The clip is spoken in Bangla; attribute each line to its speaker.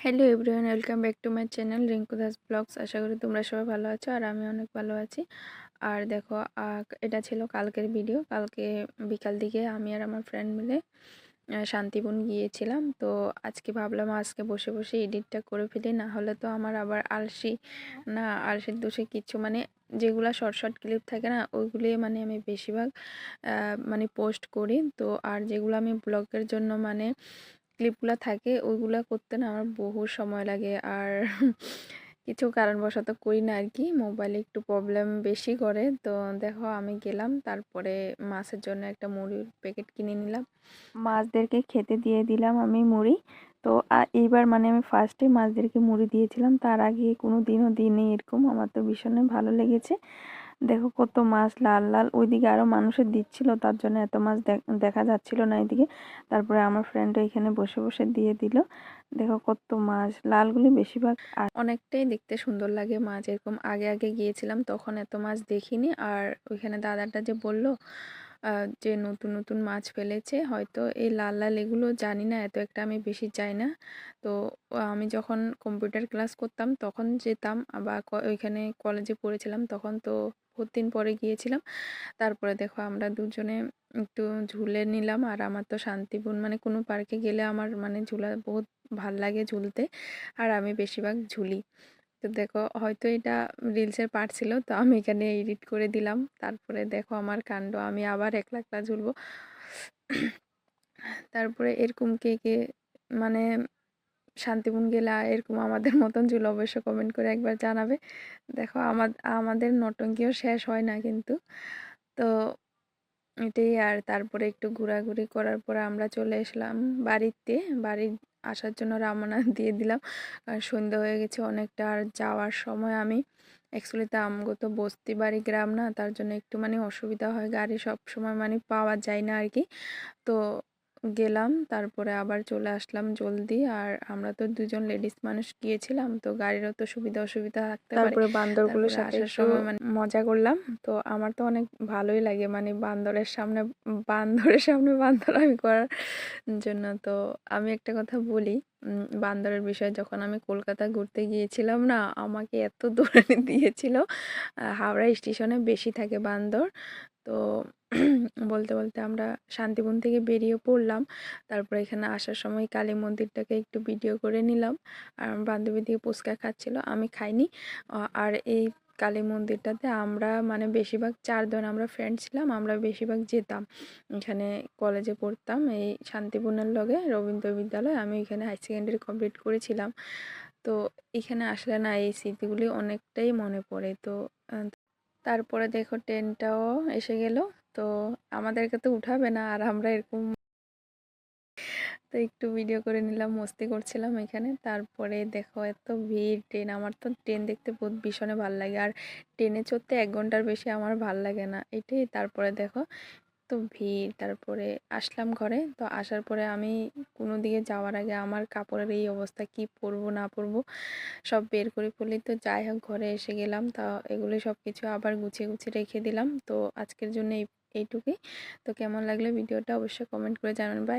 Speaker 1: Hello everyone welcome back to my channel Rinku Das vlogs আশা করি তোমরা সবাই ভালো আছো আর আমি অনেক ভালো আছি। আর দেখো এটা ছিল কালকের ভিডিও কালকে বিকাল দিকে আমি আর আমার ফ্রেন্ড মিলে শান্তিবন গিয়েছিলাম। তো আজকে ভাবলাম আজকে বসে বসে এডিটটা করে ফেলি, না হলে তো আমার আবার আলসি। না, আলসির দোষে কিছু মানে যেগুলো শর্ট শর্ট ক্লিপ থাকে না ওইগুলোই মানে আমি বেশিরভাগ মানে পোস্ট করি। তো আর যেগুলো আমি ব্লগের জন্য মানে ক্লিপগুলো থাকে, ওইগুলো করতে না আমার বহু সময় লাগে। আর কিছু কারণবশত করি না আর কি মোবাইলে একটু প্রবলেম বেশি করে। তো দেখো, আমি গেলাম, তারপরে মাছের জন্য একটা মুড়ির প্যাকেট কিনে নিলাম। মাছদেরকে খেতে দিয়ে দিলাম আমি মুড়ি। তো এইবার মানে আমি ফার্স্টে মাছদেরকে মুড়ি দিয়েছিলাম। তার আগে কোনো দিনও দিইনি, এরকম। আমার তো ভীষণই ভালো লেগেছে। দেখো কত মাছ লাল লাল। ওইদিকে আরও মানুষের দিচ্ছিল, তার জন্য এত মাছ দেখ- যাচ্ছিল না এদিকে। তারপরে আমার ফ্রেন্ড এখানে বসে বসে দিয়ে দিল। দেখো কত মাছ, লালগুলি বেশিরভাগ আর অনেকটাই দেখতে সুন্দর লাগে মাছ। এরকম আগে আগে গিয়েছিলাম, তখন এত মাছ দেখিনি। আর ওইখানে দাদাটা যে বলল যে নতুন নতুন মাছ ফেলেছে, হয়তো এই লাল লাল এগুলো জানি না, এত একটা আমি বেশি যাই না। তো আমি যখন কম্পিউটার ক্লাস করতাম, তখন যেতাম, বা ওইখানে কলেজে পড়েছিলাম, তখন তো বহুত দিন পরে গিয়েছিলাম। তারপরে দেখো আমরা দুজনে একটু ঝুলে নিলাম আর আমার তো শান্তিপূর্ণ মানে কোনো পার্কে গেলে আমার মানে ঝুলা বহুত ভালো লাগে ঝুলতে আর আমি বেশিরভাগ ঝুলি। তো দেখো হয়তো এটা রিলসের পার্ট ছিল, তো আমি এখানে এডিট করে দিলাম। তারপরে দেখো আমার কাণ্ড, আমি আবার একলা একলা ঝুলবো। তারপরে এরকম কে কে মানে শান্তিপূর্ণ গেলে এরকম আমাদের মতন ঝুল অবশ্য কমেন্ট করে একবার জানাবে। দেখো আমাদের নটঙ্কিও শেষ হয় না কিন্তু। তো এটাই আর তারপরে একটু ঘোরাঘুরি করার পরে আমরা চলে এসলাম বাড়িতে। বাড়ি আসার জন্য রওনা দিয়ে দিলাম। কারণ সন্ধ্যা হয়ে গেছে অনেকটা আর যাওয়ার সময় আমি অ্যাকচুয়ালি তো আমগো তো বস্তি বাড়ি গ্রাম না, তার জন্য একটু মানে অসুবিধা হয়। গাড়ি সব সময় মানে পাওয়া যায় না আর কি। তো গেলাম তারপরে আবার চলে আসলাম জলদি। আর আমরা তো দুজন লেডিস মানুষ গিয়েছিলাম তো গাড়িরও তো সুবিধা অসুবিধা থাকতে পারে।
Speaker 2: তারপরে বান্দরগুলোর সাথে
Speaker 1: আসার সময় মানে মজা করলাম। তো আমার তো অনেক ভালোই লাগে মানে বান্দরের সামনে বান্দরের সামনে বান্দর আমি করার জন্য। তো আমি একটা কথা বলি বান্দরের বিষয়ে যখন আমি কলকাতা ঘুরতে গিয়েছিলাম না, আমাকে এত দূরে দিয়েছিল। হাওড়া স্টেশনে বেশি থাকে বান্দর। তো বলতে বলতে আমরা শান্তিবন থেকে বেরিয়ে পড়লাম। তারপরে এখানে আসার সময় কালী মন্দিরটাকে একটু ভিডিও করে নিলাম। আর বান্ধবী দিয়ে ফুচকা খাচ্ছিল, আমি খাইনি। আর এই কালী মন্দিরটাতে আমরা মানে বেশিরভাগ চারজন আমরা ফ্রেন্ড ছিলাম, আমরা বেশিরভাগ যেতাম। এখানে কলেজে পড়তাম, এই শান্তিপূর্ণের লগে রবীন্দ্র বিদ্যালয়, আমি এখানে হাই সেকেন্ডারি কমপ্লিট করেছিলাম। তো এখানে আসলে না, এই স্মৃতিগুলি অনেকটাই মনে পড়ে। তো তারপরে দেখো ট্রেনটাও এসে গেল। তো আমাদেরকে তো উঠাবে না, আর আমরা এরকম তো একটু ভিডিও করে নিলাম, মস্তি করছিলাম এখানে। তারপরে দেখো এত ভিড়, ট্রেন, আমার তো ট্রেন দেখতে বহুত ভীষণে ভালো লাগে। আর ট্রেনে চড়তে এক ঘণ্টার বেশি আমার ভালো লাগে না, এটাই। তারপরে দেখো, তো ভিড়, তারপরে আসলাম ঘরে। তো আসার পরে আমি কোনো দিকে যাওয়ার আগে আমার কাপড়ের এই অবস্থা, কি পরবো, না পরবো, সব বের করে ফেলি। তো যাই হোক, ঘরে এসে গেলাম। তা এগুলো সব কিছু আবার গুছিয়ে গুছিয়ে রেখে দিলাম। তো আজকের জন্য এই, এইটুকুই। তো কেমন লাগল ভিডিওটা অবশ্যই কমেন্ট করে জানাবেন। বাই